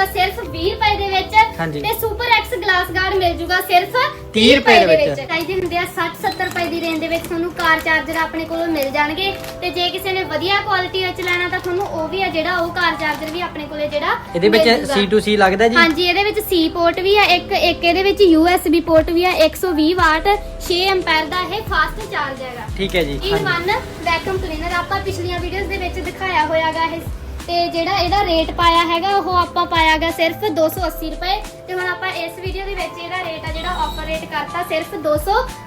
ਜੂਗਾ ਸਿਰਫ 20 ਰੁਪਏ ਦੇ ਵਿੱਚ ਹਾਂਜੀ। ਤੇ ਸੁਪਰ ਐਕਸ ਗਲਾਸ ਗਾਰਡ ਮਿਲ ਜੂਗਾ ਸਿਰਫ 30 ਰੁਪਏ ਦੇ ਵਿੱਚ। ਚਾਹੀਦੇ ਹੁੰਦੇ ਆ 60 70 ਰੁਪਏ ਦੀ ਰੇਂਜ ਦੇ ਵਿੱਚ ਤੁਹਾਨੂੰ ਕਾਰ ਚਾਰਜਰ ਆਪਣੇ ਕੋਲੋਂ ਮਿਲ ਜਾਣਗੇ ਤੇ ਜੇ ਕਿਸੇ ਨੇ ਵਧੀਆ ਕੁਆਲਿਟੀ ਵਿੱਚ ਲੈਣਾ ਤਾਂ ਤੁਹਾਨੂੰ ਉਹ ਵੀ ਆ ਜਿਹੜਾ ਉਹ ਕਾਰ ਚਾਰਜਰ ਵੀ ਆਪਣੇ ਕੋਲੇ ਜਿਹੜਾ ਇਹਦੇ ਵਿੱਚ ਮਿਲ ਜੂਗਾ। C2C ਲੱਗਦਾ ਜੀ ਹਾਂਜੀ ਇਹਦੇ ਵਿੱਚ C ਪੋਰਟ ਵੀ ਆ ਇੱਕ ਇੱਕ ਇਹਦੇ ਵਿੱਚ USB ਪੋਰਟ ਵੀ ਆ 120 ਵਾਟ 6 ਐਂਪੀਅਰ ਦਾ ਇਹ ਫਾਸਟ ਚਾਰਜ ਹੈਗਾ ਠੀਕ ਹੈ ਜੀ ਇਨ ਹਾਂਜੀ। ਵਨ ਵੈਕੂਮ ਕਲੀਨਰ ਆਪਾਂ ਪਿਛਲੀਆਂ ਵੀਡੀਓਜ਼ ਦੇ ਵਿੱਚ ਦਿਖਾਇਆ ਹੋਇਆਗਾ ਇਹ ਤੇ ਜਿਹੜਾ ਇਹਦਾ ਰੇਟ ਪਾਇਆ ਹੈਗਾ, ਉਹ ਆਪਾਂ ਪਾਇਆਗਾ ਸਿਰਫ 280 ਰੁਪਏ। ਤੇ ਹੁਣ ਆਪਾਂ ਇਸ ਵੀਡੀਓ ਦੇ ਵਿੱਚ ਇਹਦਾ ਰੇਟ ਆ, ਜਿਹੜਾ ਆਫਰ ਰੇਟ ਕਰਤਾ, ਸਿਰਫ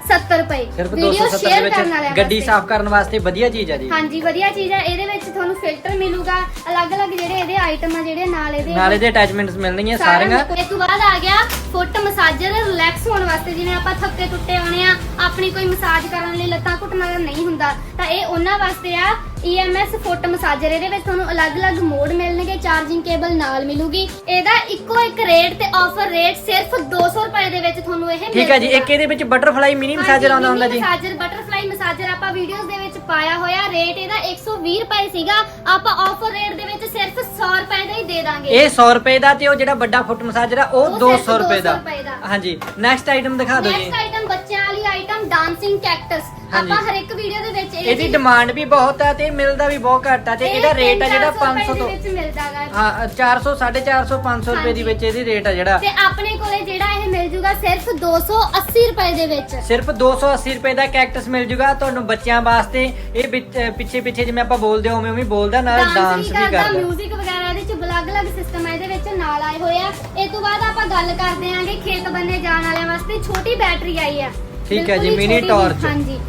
270 ਰੁਪਏ। ਸਿਰਫ Video 270 ਦੇ share ਕਰਨ ਵਾਲਿਆਂ ਵਿੱਚ ਗੱਡੀ ਵਾਸਤੇ। ਸਾਫ਼ ਕਰਨ ਵਾਸਤੇ ਵਧੀਆ ਚੀਜ਼ ਹੈ ਜੀ। ਹਾਂਜੀ ਵਧੀਆ ਚੀਜ਼ ਹੈ ਇਹਦੇ ਵਿੱਚ ਤੁਹਾਨੂੰ ਫਿਲਟਰ ਮਿਲੂਗਾ। ਅਲੱਗ-ਅਲੱਗ ਜਿਹੜੇ ਇਹਦੇ ਆਈਟਮ ਆ ਜਿਹੜੇ ਨਾਲ ਇਹਦੇ ਨਾਲੇ ਦੇ ਅਟੈਚਮੈਂਟਸ ਮਿਲਣਗੀਆਂ ਸਾਰੀਆਂ। ਇਸ ਤੋਂ ਬਾਅਦ ਆ ਗਿਆ ਫੁੱਟ ਮਸਾਜਰ ਰਿਲੈਕਸ ਹੋਣ ਵਾਸਤੇ ਜਿਵੇਂ ਆਪਾਂ ਥੱਕੇ ਟੁੱਟੇ ਆਉਣੇ ਆ ਆਪਣੀ ਕੋਈ ਮਸਾਜ ਕਰਨ ਲਈ ਲੱਤਾਂ ਘੁੱਟਣਾ ਨਹੀਂ ਹੁੰਦਾ। ਤਾਂ ਇਹ ਉਹਨਾਂ ਵਾਸਤੇ ਆ EMS ਫੁੱਟ ਮਸਾਜਰ ਇਹਦੇ ਵਿੱਚ ਤੁਹਾਨੂੰ ਅਲੱਗ-ਅਲੱਗ ਮੋਡ ਮਿਲਣਗੇ ਚਾਰਜਿੰਗ ਕੇਬਲ ਨਾਲ ਮਿਲੂਗੀ। ਇਹਦਾ ਇੱਕੋ ਇੱਕ ਰੇਟ ਤੇ ਆਫਰ ਰੇਟ ਸਿਰਫ 200 ਰੁਪਏ ਦੇ ਵਿੱਚ ਤੁਹਾਨੂੰ ਇਹ ਮਿਲ ਠੀਕ ਹੈ ਜੀ। ਇੱਕ ਇਹਦੇ ਵਿੱਚ ਬਟਰਫਲਾਈ ਮਿਨੀ ਮਸਾਜਰ ਆਉਂਦਾ ਹੁੰਦਾ ਜੀ। ਮਸਾਜਰ ਬਟਰਫਲਾਈ ਮਸਾਜਰ ਆਪਾਂ ਵੀਡੀਓਜ਼ ਦੇ ਵਿੱਚ ਪਾਇਆ ਹੋਇਆ ਰੇਟ ਇਹਦਾ 120 ਰੁਪਏ ਸੀਗਾ। ਆਪਾਂ ਆਫਰ ਰੇਟ ਦੇ ਵਿੱਚ ਸਿਰਫ 100 ਰੁਪਏ ਦਾ ਹੀ ਦੇ ਦਾਂਗੇ। ਇਹ 100 ਰੁਪਏ ਦਾ ਤੇ ਉਹ ਜਿਹੜਾ ਵੱਡਾ ਫੁੱਟ ਮਸਾਜਰ ਆ ਉਹ ਉਹ 200 ਸਿਰਫ ਰੁਪਏ ਦਾ 200 ਰੁਪਏ ਦਾ। ਹਾਂਜੀ ਨੈਕਸਟ ਆਈਟਮ ਦਿਖਾ ਦਿਓ ਜੀ। ਨੈਕਸਟ ਆਈਟਮ ਬੱਚਿਆਂ ਵਾਲੀ ਆਈਟਮ ਡਾਂਸਿੰਗ ਕੈਕਟਸ ਹਾਂਜੀ। ਆਪਾਂ ਹਰ ਇੱਕ ਵੀਡੀਓ ਦੇ ਵਿੱਚ ਇਹ ਇਹਦੀ ਚੀਜ਼- ਡਿਮਾਂਡ ਵੀ ਬਹੁਤ ਹੈ ਤੇ ਮਿਲਦਾ ਵੀ ਬਹੁਤ ਘੱਟ ਹੈ ਤੇ ਇਹ ਇਹਦਾ ਰੇਟ ਆ ਜਿਹੜਾ 300 500 ਤੋਂ ਰੁਪਏ ਦੇ ਵਿੱਚ ਮਿਲਦਾ ਗਾ ਹਾਂ 400 450 500 ਰੁਪਏ ਦੀ ਹਾਂਜੀ। ਵਿੱਚ ਇਹਦੀ ਰੇਟ ਆ ਜਿਹੜਾ। ਤੇ ਆਪਣੇ ਕੋਲੇ ਜਿਹੜਾ ਇਹ ਮਿਲ ਜੂਗਾ ਸਿਰਫ 280 ਰੁਪਏ ਦੇ ਵਿੱਚ। ਸਿਰਫ 280 ਰੁਪਏ ਦਾ ਕੈਕਟਸ ਮਿਲ ਜੂਗਾ ਤੁਹਾਨੂੰ ਬੱਚਿਆਂ ਵਾਸਤੇ। ਇਹ ਵਿੱਚ- ਪਿੱਛੇ ਪਿੱਛੇ ਜਿਵੇਂ ਆਪਾਂ ਬੋਲਦੇ ਹਾਂ ਉਵੇਂ ਉਵੇਂ ਬੋਲਦਾ ਨਾਲ ਡਾਂਸ ਵੀ ਕਰਦਾ ਮਿਊਜ਼ਿਕ ਵਗੈਰਾ ਇਹਦੇ ਚ ਅਲੱਗ-ਅਲੱਗ ਸਿਸਟਮ ਹੈ ਇਹਦੇ ਵਿੱਚ ਨਾਲ ਆਏ ਹੋਏ ਆ। ਇਹ ਤੋਂ ਬਾਅਦ ਆਪਾਂ ਗੱਲ ਕਰਦੇ ਆਂਗੇ ਖੇਤ ਬੰਨੇ ਜਾਣ ਵਾਲਿਆਂ ਵਾਸਤੇ। ਛੋਟੀ ਬੈਟਰੀ ਆਈ ਆ। ਠੀਕ ਹੈ ਜੀ, ਹੀ mini ਛੋਟੀ torch। ਜਿਹੀ, ਹਾਂਜੀ।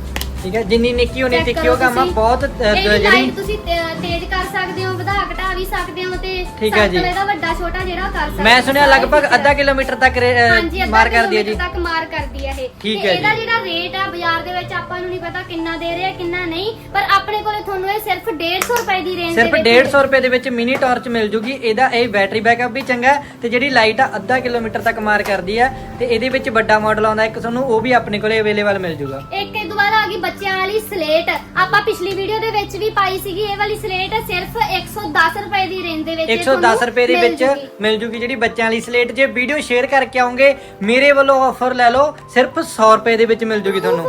ਠੀਕ ਹੈ ਜਿੰਨੀ ਨਿੱਕੀ ਹੋਣੀ Check ਕਰੋ ਉਹ ਕੰਮ ਤੁਸੀਂ। ਬਹੁਤ ਇਹਦੀ ਜਿਹੜੀ ਤੁਸੀਂ ਤੇ- ਤੇਜ਼ ਕਰ ਸਕਦੇ ਹੋ ਵਧਾ ਘਟਾ ਵੀ ਸਕਦੇ ਹੋ ਤੇ ਠੀਕ ਹੈ ਜੀ। circle ਇਹਦਾ ਵੱਡਾ ਛੋਟਾ ਜਿਹੜਾ ਉਹ ਕਰ ਸਕਦੇ ਮੈਂ ਹੋ। ਸੁਣਿਆ ਸਾਰੇ ਲਗਭਗ feature ਅੱਧਾ ਕਿਲੋਮੀਟਰ ਤੱਕ ਰੇ- ਅਹ, ਹਾਂਜੀ ਅੱਧਾ ਮਾਰ ਕਰਦੀ ਹੈ ਜੀ ਕਿਲੋਮੀਟਰ ਤੱਕ ਮਾਰ ਕਰਦੀ ਹੈ ਇਹ ਠੀਕ ਤੇ ਹੈ ਇਹਦਾ ਜੀ। ਜਿਹੜਾ ਰੇਟ ਆ ਬਾਜ਼ਾਰ ਦੇ ਵਿੱਚ ਆਪਾਂ ਨੂੰ ਨਹੀਂ ਪਤਾ ਕਿੰਨਾ ਦੇ ਰਿਹਾ ਕਿੰਨਾ ਨਹੀਂ ਪਰ ਆਪਣੇ ਕੋਲੇ ਤੁਹਾਨੂੰ ਇਹ ਸਿਰਫ 150 ਰੁਪਏ ਦੀ ਰੇਂਜ ਸਿਰਫ 150 ਰੁਪਏ ਦੇ ਵਿੱਚ ਮਿਨੀ ਟਾਰਚ ਮਿਲ ਜੂਗੀ ਇਹਦਾ ਇਹ ਬੈਟਰੀ ਬੈਕਅਪ ਵੀ ਚੰਗਾ ਹੈ ਤੇ ਜਿਹੜੀ ਲਾਈਟ ਆ ਅੱਧਾ ਕਿਲੋਮੀਟਰ ਤੱਕ ਮਾਰ ਕਰਦੀ ਆ ਤੇ ਇਹਦੇ ਵਿੱਚ ਵੱਡਾ ਮਾਡਲ ਆਉਂਦਾ ਇੱਕ ਤੁਹਾਨੂੰ ਉਹ ਵੀ ਆਪਣੇ ਕੋਲੇ ਅਵੇਲੇਬਲ ਮਿਲ ਜੂਗਾ ਇੱਕ ਇਹ ਦੁਬਾਰਾ ਆ ਗਈ ਬੱਚਿਆਂ ਵਾਲੀ ਸਲੇਟ ਆਪਾਂ ਪਿਛਲੀ ਵੀਡੀਓ ਦੇ ਵਿੱਚ ਵੀ ਪਾਈ ਸੀਗੀ ਇਹ ਵਾਲੀ ਸਲੇਟ ਸਿਰਫ 110 ਰੁਪਏ ਦੀ ਰੇਂਜ ਦੇ ਵਿੱਚ ਇਹ 110 ਤੁਹਾਨੂੰ ਰੁਪਏ ਦੇ ਵਿੱਚ। ਮਿਲ ਜੂਗੀ ਜਿਹੜੀ ਬੱਚਿਆਂ ਲਈ ਸਲੇਟ ਜੇ ਵੀਡੀਓ ਸ਼ੇਅਰ ਕਰਕੇ ਆਉਂਗੇ ਮੇਰੇ ਵੱਲੋਂ ਆਫਰ ਲੈ ਲਓ ਸਿਰਫ 100 ਰੁਪਏ ਦੇ ਵਿੱਚ ਮਿਲ ਜੂਗੀ ਤੁਹਾਨੂੰ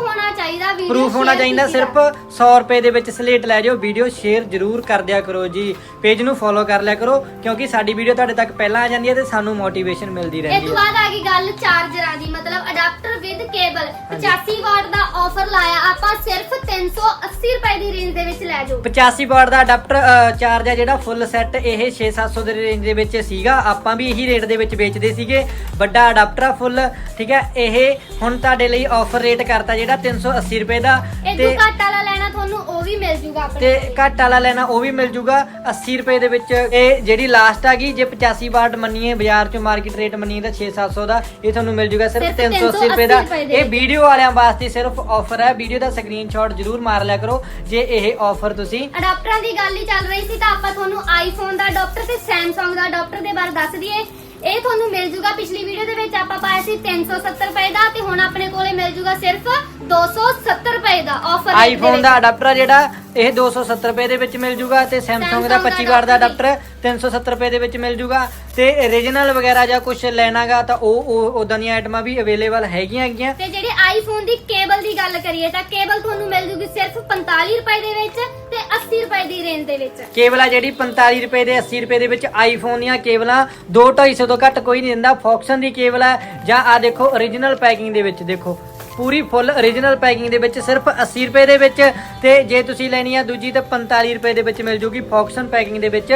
ਚਾਹੀਦਾ ਵੀਡੀਓ ਪ੍ਰੂਫ ਹੋਣਾ ਚਾਹੀਦਾ ਸਿਰਫ 100 ਰੁਪਏ ਦੇ ਵਿੱਚ ਸਲੇਟ ਲੈ ਜਾਓ ਵੀਡੀਓ ਸ਼ੇਅਰ ਜ਼ਰੂਰ ਕਰ ਦਿਆ ਕਰੋ ਜੀ। ਪੇਜ ਨੂੰ ਫੋਲੋ ਕਰ ਲਿਆ ਕਰੋ ਕਿਉਂਕਿ ਸਾਡੀ ਵੀਡੀਓ ਤੁਹਾਡੇ ਤੱਕ ਪਹਿਲਾਂ ਆ ਜਾਂਦੀ ਹੈ ਤੇ ਸਾਨੂੰ ਮੋਟੀਵੇਸ਼ਨ ਮਿਲਦੀ ਇਹ ਰਹਿੰਦੀ ਤੋਂ ਹੈ ਬਾਅਦ ਆ ਗਈ ਗੱਲ ਚਾਰਜਰਾਂ ਦੀ ਮਤਲਬ ਅਡਾਪਟਰ ਵਿਦ ਕੇਬਲ 85 ਵਾਟ ਦਾ ਆਫਰ ਲਾਇਆ ਆਪਾਂ ਸਿਰਫ 380 ਰੁਪਏ ਦੀ ਰੇਂਜ ਦੇ ਵਿੱਚ ਲੈ ਜਾਓ। 85 ਵਾਟ ਦਾ ਅਡਾਪਟਰ ਚਾਰਜ ਹੈ ਜਿਹੜਾ ਫੁੱਲ ਸੈੱਟ ਇਹ 6-700 ਦੇ ਰੇਂਜ ਦੇ ਵਿੱਚ ਸੀਗਾ। ਆਪਾਂ ਵੀ ਇਹੀ ਰੇਟ ਦੇ ਵਿੱਚ ਵੇਚਦੇ ਸੀਗੇ। ਵੱਡਾ ਅਡਾਪਟਰ ਆ ਫੁੱਲ ਠੀਕ ਹੈ? ਇਹ ਹੁਣ ਤੁਹਾਡੇ ਲਈ ਆਫਰ ਰੇਟ ਕਰਤਾ ਜਿਹੜਾ 380 ਰੁਪਏ ਦਾ ਇਹ ਤੋਂ ਘੱਟ ਵਾਲਾ ਲੈਣਾ ਤੁਹਾਨੂੰ ਉਹ ਵੀ ਮਿਲ ਜੂਗਾ ਆਪਣੇ ਤੇ ਕੋਲੇ। ਘੱਟ ਵਾਲਾ ਲੈਣਾ ਉਹ ਵੀ ਮਿਲ ਜੂਗਾ 80 ਰੁਪਏ ਦੇ ਵਿੱਚ ਇਹ ਜਿਹੜੀ ਲਾਸਟ ਆ ਗਈ ਜੇ 85 ਵਾਟ ਮੰਨੀਏ ਬਾਜ਼ਾਰ ਚੋਂ ਮਾਰਕੀਟ ਰੇਟ ਮੰਨੀਏ ਤਾਂ 6-700 ਦਾ ਇਹ ਤੁਹਾਨੂੰ ਮਿਲ ਜੂਗਾ ਸਿਰਫ ਸਿਰਫ 380 ਰੁਪਏ ਦਾ 380 ਰੁਪਏ ਦੇ ਇਹ ਵੀਡੀਓ ਵਾਲਿਆਂ ਵਾਸਤੇ ਸਿਰਫ ਆਫਰ ਹੈ ਵੀਡੀਓ ਦਾ ਸਕਰੀਨਸ਼ਾਟ ਜ਼ਰੂਰ ਮਾਰ ਲਿਆ ਕਰੋ ਜੇ ਇਹ ਆਫਰ ਤੁਸੀਂ ਅਡਾਪਟਰਾਂ ਦੀ ਗੱਲ ਹੀ ਚੱਲ ਰਹੀ ਸੀ ਤਾਂ ਆਪਾਂ ਤੁਹਾਨੂੰ ਆਈਫੋਨ ਦਾ ਅਡਾਪਟਰ ਤੇ Samsung ਦਾ ਅਡਾਪਟਰ ਦੇ ਬਾਰੇ ਦੱਸ ਦਈਏ ਇਹ ਤੁਹਾਨੂੰ ਮਿਲ ਜੂਗਾ ਪਿਛਲੀ ਵੀਡੀਓ ਦੇ ਵਿੱਚ ਆਪਾਂ ਪਾਇਆ ਸੀ 370 ਰੁਪਏ ਦਾ ਤੇ ਹੁਣ ਆਪਣੇ ਕੋਲੇ ਮਿਲ ਜੂਗਾ ਸਿਰਫ 270 ਰੁਪਏ ਦਾ ਆਫਰ ਆਈਫੋਨ ਦਾ ਅਡਾਪਟਰ ਜਿਹੜਾ ਇਹ 270 ਰੁਪਏ ਦੇ ਵਿੱਚ ਮਿਲ ਜੂਗਾ ਤੇ Samsung ਦਾ Samsung ਦਾ 25 ਵਾਟ ਦਾ ਅਡਾਪਟਰ 370 ਰੁਪਏ ਦੇ ਵਿੱਚ ਮਿਲ ਜੂਗਾ ਤੇ ਰੀਜਨਲ ਵਗੈਰਾ ਜਾਂ ਕੁਝ ਲੈਣਾਗਾ ਤਾਂ ਉਹ ਉਹ ਉਦਾਂ ਦੀਆਂ ਆਈਟਮਾਂ ਵੀ ਅਵੇਲੇਬਲ ਹੈਗੀਆਂ ਹੈਗੀਆਂ। ਤੇ ਜਿਹੜੇ ਆਈਫੋਨ ਦੀ ਕੇਬਲ ਦੀ ਗੱਲ ਕਰੀਏ ਤਾਂ ਕੇਬਲ ਤੁਹਾਨੂੰ ਮਿਲ ਜੂਗੀ ਸਿਰਫ 45 ਰੁਪਏ ਦੇ ਵਿੱਚ ਤੇ 80 ਰੁਪਏ ਦੀ ਰੇਂਜ ਦੇ ਵਿੱਚ। ਕੇਬਲ ਆ ਜਿਹੜੀ 45 ਰੁਪਏ ਦੇ 80 ਰੁਪਏ ਦੇ ਵਿੱਚ ਆਈਫੋਨ ਦੀਆਂ ਕੇਬਲਾਂ 2-250 ਤੋਂ ਘੱਟ ਕੋਈ ਨਹੀਂ ਦਿੰਦਾ। ਫੌਕਸਨ ਦੀ ਕੇਬਲ ਹੈ ਜਾਂ ਆ ਦੇਖੋ origignal ਪੈਕਿੰਗ ਦੇ ਵਿੱਚ ਦੇਖੋ। ਪੂਰੀ ਫੁੱਲ origignal ਪੈਕਿੰਗ ਦੇ ਵਿੱਚ ਸਿਰਫ 80 ਰੁਪਏ ਦੇ ਵਿੱਚ ਤੇ ਜੇ ਤੁਸੀਂ ਲੈਣੀ ਆ ਦੂਜੀ ਤਾਂ 45 ਰੁਪਏ ਦੇ ਵਿੱਚ ਮਿਲ ਜੂਗੀ ਫੌਕਸਨ ਪੈਕਿੰਗ ਦੇ ਵਿੱਚ।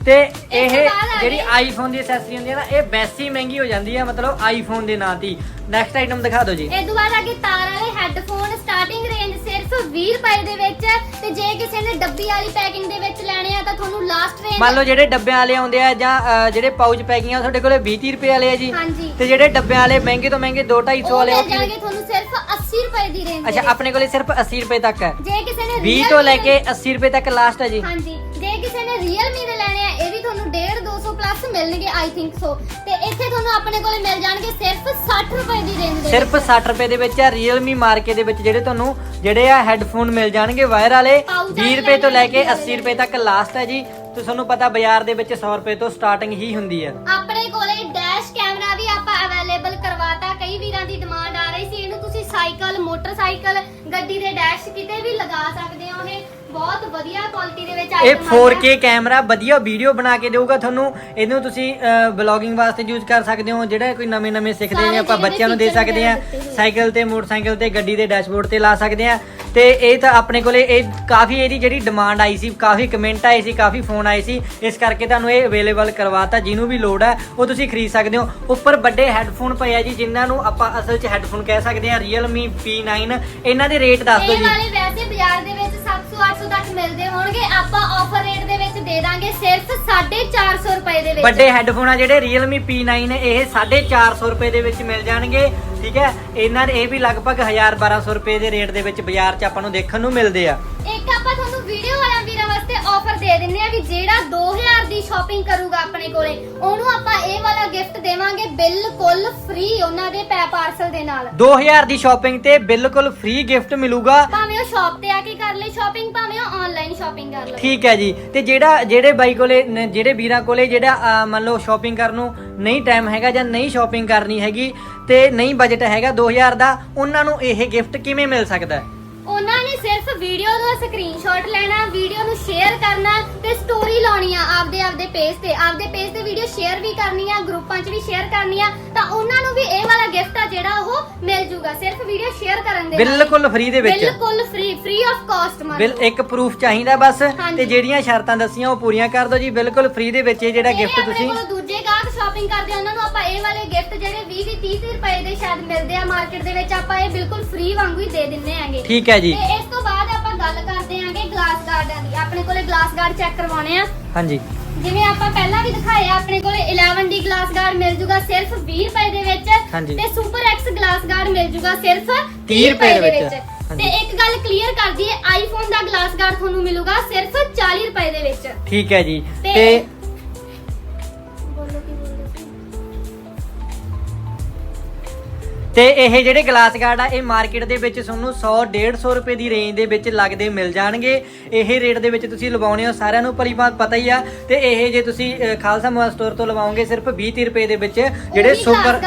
ਤੇ ਇਹ ਜਿਹੜੀ ਆਈਫੋਨ ਦੀ ਐਕਸੈਸਰੀ ਹੁੰਦੀ ਹੈ ਨਾ ਇਹ ਵੈਸੀ ਮਹਿੰਗੀ ਹੋ ਜਾਂਦੀ ਹੈ ਮਤਲਬ ਆਈਫੋਨ ਦੇ ਨਾਂ ਤੇ। ਨੈਕਸਟ ਆਈਟਮ ਦਿਖਾ ਦਿਓ ਜੀ। ਇਹ ਤੋਂ ਬਾਅਦ ਆ ਗਏ ਤਾਰ ਵਾਲੇ ਹੈੱਡਫੋਨ ਸਟਾਰਟਿੰਗ ਰੇਂਜ ਸਿਰਫ 20 ਰੁਪਏ ਦੇ ਵਿੱਚ। ਤੇ ਜੇ ਕਿਸੇ ਨੇ ਡੱਬੀ ਵਾਲੀ ਪੈਕਿੰਗ ਦੇ ਵਿੱਚ ਲੈਣੇ ਆ ਤਾਂ ਤੁਹਾਨੂੰ ਲਾਸਟ ਰੇਂਜ ਮੰਨ ਲਓ ਜਿਹੜੇ ਡੱਬਿਆਂ ਵਾਲੇ ਆਉਂਦੇ ਆ ਜਾਂ ਜਿਹੜੇ ਪਾਊਚ ਪੈਕਿੰਗ ਆ ਤੁਹਾਡੇ ਕੋਲੇ 20 ਰੁਪਏ ਵਾਲੇ ਆ ਜੀ। ਤੇ ਜਿਹੜੇ ਡੱਬਿਆਂ ਵਾਲੇ ਮਹਿੰਗੇ ਤੋਂ ਮਹਿੰਗੇ 2-250 ਉਹ ਵਾਲੇ ਉਹ ਜਾਣਗੇ ਤੁਹਾਨੂੰ ਸਿਰਫ 80 ਰੁਪਏ ਦੀ ਰੇਂਜ ਅੱਛਾ ਆਪਣੇ ਕੋਲੇ ਸਿਰਫ 80 ਰੁਪਏ ਤੱਕ ਹੈ। ਜੇ ਕਿਸੇ ਨੇ 20 Realme ਤੋਂ ਲੈ ਕੇ 80 ਰੁਪਏ ਤੱਕ ਲਾਸਟ ਹੈ ਜੀ। ਹਾਂਜੀ। ਜੇ ਕਿਸੇ ਨੇ Realme ਦੇ ਮਿਲਣਗੇ ਆਈ ਥਿੰਕ ਸੋ ਤੇ ਇੱਥੇ ਤੁਹਾਨੂੰ ਆਪਣੇ ਕੋਲੇ ਮਿਲ ਜਾਣਗੇ ਸਿਰਫ 60 ਰੁਪਏ ਦੀ ਰੇਂਜ ਦੇ ਸਿਰਫ 60 ਰੁਪਏ ਦੇ ਵਿੱਚ ਆ Realme ਮਾਰਕੇ ਦੇ ਵਿੱਚ ਜਿਹੜੇ ਤੁਹਾਨੂੰ ਜਿਹੜੇ ਆ ਹੈੱਡਫੋਨ ਮਿਲ ਜਾਣਗੇ ਵਾਇਰ ਵਾਲੇ। Pouch 20 ਵਾਲੇ ਰੁਪਏ ਤੋਂ ਲੈ ਕੇ ਲੈਣੇ 80 ਰੁਪਏ ਤੱਕ ਲਾਸਟ ਹੈ ਜੀ। ਤੇ ਤੁਹਾਨੂੰ ਪਤਾ ਬਾਜ਼ਾਰ ਦੇ ਵਿੱਚ 100 ਰੁਪਏ ਤੋਂ ਸਟਾਰਟਿੰਗ ਹੀ ਹੁੰਦੀ ਆ ਆਪਣੇ ਕੋਲੇ ਅਵੇਲੇਬਲ ਕਰਵਾਤਾ। ਕਈ ਵੀਰਾਂ ਦੀ ਡਿਮਾਂਡ ਆ ਰਹੀ ਸੀ। ਇਹਨੂੰ ਤੁਸੀਂ ਸਾਈਕਲ ਮੋਟਰਸਾਈਕਲ ਗੱਡੀ ਦੇ ਡੈਸ਼ ਕਿਤੇ ਵੀ ਲਗਾ ਸਕਦੇ ਹੋ। ਇਹ ਬਹੁਤ ਵਧੀਆ ਕੁਆਲਿਟੀ ਦੇ ਵਿੱਚ ਇਹ item ਆਈ ਆ। 4K ਕੈਮਰਾ ਵਧੀਆ ਵੀਡੀਓ ਬਣਾ ਕੇ ਦੇਊਗਾ ਤੁਹਾਨੂੰ। ਇਹਨੂੰ ਤੁਸੀਂ ਵਲੌਗਿੰਗ ਵਾਸਤੇ ਯੂਜ਼ ਕਰ ਸਕਦੇ ਹੋ। ਜਿਹੜਾ ਕੋਈ ਨਵੇਂ ਨਵੇਂ ਸਿੱਖਦੇ ਨੇ ਆਪਾਂ ਬੱਚਿਆਂ ਨੂੰ ਦੇ ਸਕਦੇ ਆ। ਸਾਈਕਲ ਤੇ ਮੋਟਰਸਾਈਕਲ ਤੇ ਗੱਡੀ ਦੇ ਡੈਸ਼ਬੋਰਡ ਤੇ ਲਾ ਸਕਦੇ ਆ ਤੇ ਇਹ ਤਾਂ ਆਪਣੇ ਕੋਲੇ ਇਹ ਕਾਫੀ ਇਹਦੀ ਜਿਹੜੀ ਡਿਮਾਂਡ ਆਈ ਸੀ ਕਾਫੀ ਕਮੈਂਟ ਆਏ ਸੀ ਕਾਫੀ ਫੋਨ ਆਏ ਸੀ ਇਸ ਕਰਕੇ ਤੁਹਾਨੂੰ ਇਹ ਅਵੇਲੇਬਲ ਕਰਵਾਤਾ ਜਿਹਨੂੰ ਵੀ ਲੋੜ ਹੈ ਉਹ ਤੁਸੀਂ ਖਰੀਦ ਸਕਦੇ ਹੋ। ਉੱਪਰ ਵੱਡੇ ਹੈੱਡਫੋਨ ਪਏ ਆ ਜੀ ਜਿਨ੍ਹਾਂ ਨੂੰ ਆਪਾਂ ਅਸਲ 'ਚ ਹੈੱਡਫੋਨ ਕਹਿ ਸਕਦੇ ਆ Realme P9 ਇਹਨਾਂ ਦੇ ਰੇਟ ਦੱਸ ਦਿਓ ਇਹ ਜੀ। ਵਾਲੇ ਵੈਸੇ ਬਾਜ਼ਾਰ ਦੇ ਵਿੱਚ 700 800 ਤੱਕ ਮਿਲਦੇ ਹੋਣਗੇ। ਆਪਾਂ ਆਫਰ ਦੇ ਦਾਂਗੇ ਸਿਰਫ 450 ਰੁਪਏ ਦੇ ਵਿੱਚ। ਵੱਡੇ ਹੈੱਡਫੋਨ ਆ ਜਿਹੜੇ Realme P9 ਨੇ ਇਹ 450 ਰੁਪਏ ਦੇ ਵਿੱਚ ਮਿਲ ਜਾਣਗੇ ਠੀਕ ਹੈ? ਇਹਨਾਂ ਦੇ ਇਹ ਵੀ ਲਗਭਗ 1000 1200 ਰੁਪਏ ਦੇ ਰੇਟ ਦੇ ਵਿੱਚ ਬਾਜ਼ਾਰ 'ਚ ਆਪਾਂ ਨੂੰ ਦੇਖਣ ਨੂੰ ਮਿਲਦੇ ਆ। ਇੱਕ ਆਪਾਂ ਤੁਹਾਨੂੰ ਵੀਡੀਓ ਵਾਲਿਆਂ ਵੀਰਾਂ ਵਾਸਤੇ ਆਫਰ ਦੇ ਦਿੰਨੇ ਆ ਵੀ ਜਿਹੜਾ 2000 ਦੀ ਸ਼ਾਪਿੰਗ ਕਰੂਗਾ ਆਪਣੇ ਕੋਲੇ। ਉਹਨੂੰ ਆਪਾਂ ਇਹ ਵਾਲਾ ਗਿਫਟ ਦੇਵਾਂਗੇ ਬਿਲਕੁਲ ਫ੍ਰੀ ਉਹਨਾਂ ਦੇ ਪੈ ਪਾਰਸਲ ਦੇ ਨਾਲ। 2000 ਦੀ ਸ਼ਾਪਿੰਗ ਤੇ ਬਿਲਕੁਲ ਫ੍ਰੀ ਗਿਫਟ ਮਿਲੂਗਾ। ਭਾਵੇਂ ਉਹ ਸ਼ਾਪ ਤੇ ਆ ਕੇ ਕਰ ਲੈ ਸ਼ਾਪਿੰਗ ਭਾਵੇਂ ਉਹ ਆਨਲਾਈਨ ਸ਼ਾਪਿੰਗ ਕਰ ਲਵੇ ਠੀਕ ਹੈ ਜੀ। ਤੇ ਜਿਹੜਾ ਜਿਹੜੇ ਬਾਈ ਕੋਲੇ ਨ- ਜਿਹੜੇ ਵੀਰਾਂ ਕੋਲੇ ਜਿਹੜਾ ਅਹ, ਮੰਨ ਲਓ ਸ਼ਾਪਿੰਗ ਕਰਨ ਨੂੰ ਨਹੀਂ ਟਾਈਮ ਹੈਗਾ ਜਾਂ ਨਹੀਂ ਸ਼ਾਪਿੰਗ ਕਰਨੀ ਹੈਗੀ ਤੇ ਨਹੀਂ ਬਜਟ ਹੈਗਾ 2000 ਦਾ ਉਹਨਾਂ ਨੂੰ ਇਹ ਗਿਫਟ ਕਿਵੇਂ ਮਿਲ ਸਕਦਾ ਹੈ? ਉਹਨਾਂ ਨੇ ਸਿਰਫ ਵੀਡੀਓ ਦਾ ਸਕਰੀਨਸ਼ਾਟ ਲੈਣਾ ਵੀਡੀਓ ਨੂੰ ਸ਼ੇਅਰ ਕਰਨਾ ਤੇ ਸਟੋਰੀ ਲਾਉਣੀ ਆ ਆਪਦੇ ਆਪਦੇ ਪੇਜ ਤੇ। ਆਪਦੇ ਪੇਜ ਤੇ ਵੀਡੀਓ ਸ਼ੇਅਰ ਵੀ ਕਰਨੀ ਆ ਗਰੁੱਪਾਂ 'ਚ ਵੀ ਸ਼ੇਅਰ ਕਰਨੀ ਆ, ਤਾਂ ਉਹਨਾਂ ਜਿਹੜਾ ਉਹ ਮਿਲ ਜੂਗਾ ਸਿਰਫ ਵੀਡੀਓ ਸ਼ੇਅਰ ਕਰਨ ਦੇ ਨਾਲ। ਬਿਲਕੁਲ ਫ੍ਰੀ ਦੇ ਵਿੱਚ। ਬਿਲਕੁਲ ਫ੍ਰੀ ਫ੍ਰੀ ਆਫ ਕਾਸਟ ਮੰਨ ਬਿਲ ਇੱਕ ਪ੍ਰੂਫ ਚਾਹੀਦਾ ਬਸ ਹਾਂਜੀ। ਤੇ ਜਿਹੜੀਆਂ ਸ਼ਰਤਾਂ ਦੱਸੀਆਂ ਉਹ ਪੂਰੀਆਂ ਕਰ ਦਿਓ ਜੀ ਬਿਲਕੁਲ ਫ੍ਰੀ ਦੇ ਵਿੱਚ ਇਹ ਜਿਹੜਾ ਗਿਫਟ ਤੁਸੀਂ ਦੂਜੇ ਗਾਹਕ ਸ਼ਾਪਿੰਗ ਕਰਦੇ ਆ ਉਹਨਾਂ ਨੂੰ ਆਪਾਂ ਇਹ ਵਾਲੇ ਗਿਫਟ ਜਿਹੜੇ 20 20 30 ਰੁਪਏ ਦੇ ਸ਼ਾਇਦ ਮਿਲਦੇ ਆ ਮਾਰਕੀਟ ਦੇ ਵਿੱਚ ਆਪਾਂ ਇਹ ਬਿਲਕੁਲ ਫ੍ਰੀ ਵਾਂਗੂ ਹੀ ਦੇ ਦਿੰਨੇ ਆਂਗੇ ਠੀਕ ਹੈ ਜੀ। ਤੇ ਇਸ ਤੋਂ ਬਾਅਦ ਆਪਾਂ ਗੱਲ ਕਰਦੇ ਆਂਗੇ ਗਲਾਸ ਗਾਰਡਾਂ ਦੀ। ਆਪਣੇ ਕੋਲੇ ਗਲਾਸ ਗਾਰਡ ਚੈੱਕ ਕਰਵਾਉਣੇ ਆ। ਹਾਂਜੀ। ਜਿਵੇਂ ਆਪਾਂ ਪਹਿਲਾਂ ਵੀ ਦਿਖਾਇਆ ਆਪਣੇ ਕੋਲੇ 11 ਦੀ ਗਲਾਸ ਗਾਰਡ ਮਿਲ ਜੂਗਾ ਸਿਰਫ 20 ਰੁਪਏ ਦੇ ਵਿੱਚ ਹਾਂਜੀ। ਤੇ ਸੁਪਰ ਐਕਸ ਗਲਾਸ ਗਾਰਡ ਮਿਲ ਜੂਗਾ ਸਿਰਫ 30 ਰੁਪਏ ਦੇ ਵਿੱਚ। ਹਾਂਜੀ। ਤੇ ਇੱਕ ਗੱਲ ਕਲੀਅਰ ਕਰ ਦਈਏ ਆਈਫੋਨ ਦਾ ਗਲਾਸ ਗਾਰਡ ਤੁਹਾਨੂੰ ਮਿਲੂਗਾ ਸਿਰਫ 40 ਰੁਪਏ ਦੇ ਵਿੱਚ ਠੀਕ ਹੈ ਜੀ ਤੇ- ਤੇ ਤੇ ਇਹ ਜਿਹੜੇ ਗਲਾਸ ਗਾਰਡ ਆ ਇਹ ਮਾਰਕੀਟ ਦੇ ਵਿੱਚ ਤੁਹਾਨੂੰ 100 150 ਰੁਪਏ ਦੀ ਰੇਂਜ ਦੇ ਵਿੱਚ ਲੱਗਦੇ ਮਿਲ ਜਾਣਗੇ। ਇਹ ਰੇਟ ਦੇ ਵਿੱਚ ਤੁਸੀਂ ਲਵਾਉਣੇ ਹੋ ਸਾਰਿਆਂ ਨੂੰ ਭਾਂਤ ਪਤਾ ਹੀ ਆ। ਤੇ ਇਹ ਜੇ ਤੁਸੀਂ ਖਾਲਸਾ ਮੋਬਾਈਲ ਸਟੋਰ ਤੋਂ ਲਵਾਓਗੇ ਸਿਰਫ 20 30 ਰੁਪਏ ਦੇ ਵਿੱਚ ਜਿਹੜੇ ਸੁਪਰ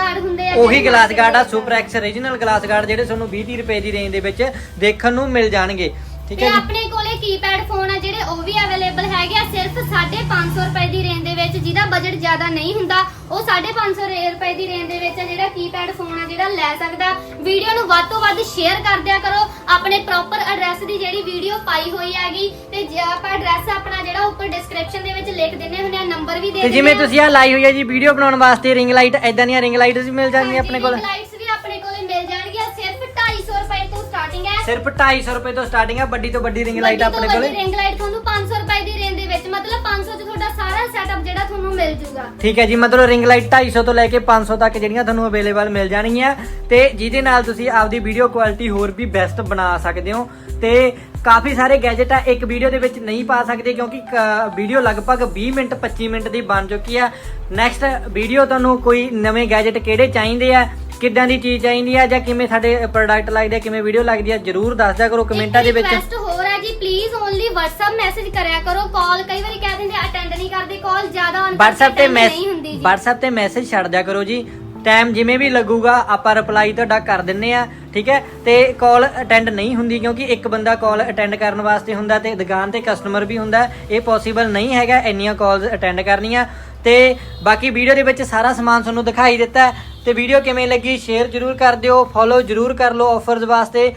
ਉਹੀ ਗਲਾਸ ਗਾਰਡ ਆ super X origignal glass guard ਜਿਹੜੇ ਤੁਹਾਨੂੰ 20 30 ਰੁਪਏ ਦੀ ਰੇਂਜ ਦੇ ਵਿੱਚ ਦੇਖਣ ਨੂੰ ਮਿਲ ਜਾਣਗੇ। ਠੀਕ ਹੈ ਜੀ? ਆਪਣੇ ਕੋਲੇ ਕੀਪੈਡ ਫੋਨ ਆ ਜਿਹੜੇ ਉਹ ਵੀ ਅਵੇਲੇਬਲ ਹੈਗੇ ਆ ਸਿਰਫ 550 ਰੁਪਏ ਦੀ ਜਿਹਦਾ ਬਜਟ ਜ਼ਿਆਦਾ ਨਹੀਂ ਹੁੰਦਾ ਉਹ 550 ਰੇ- ਰੁਪਏ ਦੀ ਰੇਂਜ ਦੇ ਵਿੱਚ ਜਿਹੜਾ ਕੀਪੈਡ ਫੋਨ ਆ ਜਿਹੜਾ ਲੈ ਸਕਦਾ। ਵੀਡੀਓ ਨੂੰ ਵੱਧ ਤੋਂ ਵੱਧ ਸ਼ੇਅਰ ਕਰ ਦਿਆ ਕਰੋ। ਆਪਣੇ ਪ੍ਰੋਪਰ ਐਡਰੈਸ ਦੀ ਜਿਹੜੀ ਵੀਡੀਓ ਪਾਈ ਹੋਈ ਹੈਗੀ ਤੇ ਜੇ ਆਪਾਂ ਐਡਰੈਸ ਆਪਣਾ ਜਿਹੜਾ ਉੱਪਰ ਡਿਸਕ੍ਰਿਪਸ਼ਨ ਦੇ ਵਿੱਚ ਲਿਖ ਦਿੰਨੇ ਹੁੰਦੇ ਆ ਨੰਬਰ ਵੀ ਦੇ ਤੇ ਜਿਵੇਂ ਦਿੰਦੇ। ਤੁਸੀਂ ਆ ਲਾਈ ਹੋਈ ਹੈ ਜੀ ਵੀਡੀਓ ਬਣਾਉਣ ਵਾਸਤੇ ਰਿੰਗ ਲਾਈਟ ਐਦਾਂ ਦੀਆਂ ਰਿੰਗ ਲਾਈਟਸ ਵੀ ਮਿਲ ਜਾਣਗੀਆਂ ਆਪਣੇ ਕੋਲ। ਲਾਈਟਸ ਵੀ ਆਪਣੇ ਕੋਲੇ ਮਿਲ ਜਾਣਗੀਆਂ ਸਿਰਫ 250 ਰੁਪਏ ਤੋਂ ਸਟਾਰਟਿੰਗ ਹੈ। ਸਿਰਫ 250 ਰੁਪਏ ਤੋਂ ਸਟਾਰਟਿੰਗ ਆ ਵੱਡੀ ਤੋਂ ਵੱਡੀ ਰਿੰਗ ਲਾਈਟ ਆਪਣੇ ਕੋਲ। ਰਿੰਗ ਲਾਈਟ ਤੁਹਾਨੂੰ ਤੁਹਾਨੂੰ ਮਿਲ ਜੂਗਾ। ਠੀਕ ਹੈ ਜੀ ਮਤਲਬ ਰਿੰਗ ਲਾਈਟ 250 ਤੋਂ ਲੈ ਕੇ 500 ਤੱਕ ਜਿਹੜੀਆਂ ਤੁਹਾਨੂੰ ਅਵੇਲੇਬਲ ਮਿਲ ਜਾਣਗੀਆਂ। ਤੇ ਜਿਹਦੇ ਨਾਲ ਤੁਸੀਂ ਆਪਦੀ ਵੀਡੀਓ ਕੁਆਲਿਟੀ ਹੋਰ ਵੀ ਬੈਸਟ ਬਣਾ ਸਕਦੇ ਹੋ। ਤੇ ਕਾਫੀ ਸਾਰੇ ਗੈਜਟ ਆ ਇੱਕ ਵੀਡੀਓ ਦੇ ਵਿੱਚ ਨਹੀਂ ਪਾ ਸਕਦੇ ਕਿਉਂਕਿ ਵੀਡੀਓ ਲਗਭਗ 20 ਮਿੰਟ 25 ਮਿੰਟ ਦੀ ਬਣ ਚੁੱਕੀ ਆ। ਨੈਕਸਟ ਵੀਡੀਓ ਤੁਹਾਨੂੰ ਕੋਈ ਨਵੇਂ ਗੈਜਟ ਕਿਹੜੇ ਚਾਹੀਦੇ ਆ ਕਿੱਦਾਂ ਦੀ ਚੀਜ਼ ਚਾਹੀਦੀ ਆ ਜਾਂ ਕਿਵੇਂ ਸਾਡੇ ਪ੍ਰੋਡਕਟ ਲੱਗਦੇ ਆ ਕਿਵੇਂ ਵੀਡੀਓ ਲੱਗਦੀ ਆ ਜਰੂਰ ਦੱਸ ਦਿਆ ਕਰੋ ਕਮੈਂਟਾਂ ਦੇ ਵਿੱਚ। ਜੀ ਪਲੀਜ਼ ਓਨਲੀ WhatsApp ਮੈਸੇਜ ਕਰਿਆ ਕਰੋ ਕਾਲ ਕਈ ਵਾਰੀ ਕਹਿ ਦਿੰਦੇ ਅਟੈਂਡ ਨਹੀਂ ਕਰਦੇ ਕਾਲ ਜ਼ਿਆਦਾ WhatsApp ਤੇ ਨਹੀਂ ਹੁੰਦੀ ਮੈਸੇਜ ਜੀ। WhatsApp ਤੇ ਮੈਸੇਜ ਛੱਡ ਦਿਆ ਕਰੋ ਜੀ। ਟਾਈਮ ਜਿਵੇਂ ਵੀ ਲੱਗੂਗਾ ਆਪਾਂ ਰਿਪਲਾਈ ਤੁਹਾਡਾ ਕਰ ਦਿੰਨੇ ਆ ਠੀਕ ਹੈ? ਤੇ ਕਾਲ ਅਟੈਂਡ ਨਹੀਂ ਹੁੰਦੀ ਕਿਉਂਕਿ ਇੱਕ ਬੰਦਾ ਕਾਲ ਅਟੈਂਡ ਕਰਨ ਵਾਸਤੇ ਹੁੰਦਾ ਤੇ ਦੁਕਾਨ ਤੇ ਕਸਟਮਰ ਵੀ ਹੁੰਦਾ ਇਹ ਪੋਸੀਬਲ ਨਹੀਂ ਹੈਗਾ ਇੰਨੀਆਂ ਕਾਲਸ ਅਟੈਂਡ ਕਰਨੀਆਂ। ਤੇ ਬਾਕੀ ਵੀਡੀਓ ਦੇ ਵਿੱਚ ਸਾਰਾ ਸਮਾਨ ਤੁਹਾਨੂੰ ਦਿਖਾਈ ਦਿੱਤਾ ਤੇ ਵੀਡੀਓ ਕਿਵੇਂ ਲੱਗੀ ਸ਼ੇਅਰ ਜਰੂਰ ਕਰ ਦਿਓ ਫੋਲੋ ਜਰੂਰ ਕਰ ਲਓ ਆਫਰਸ ਵਾਸਤੇ।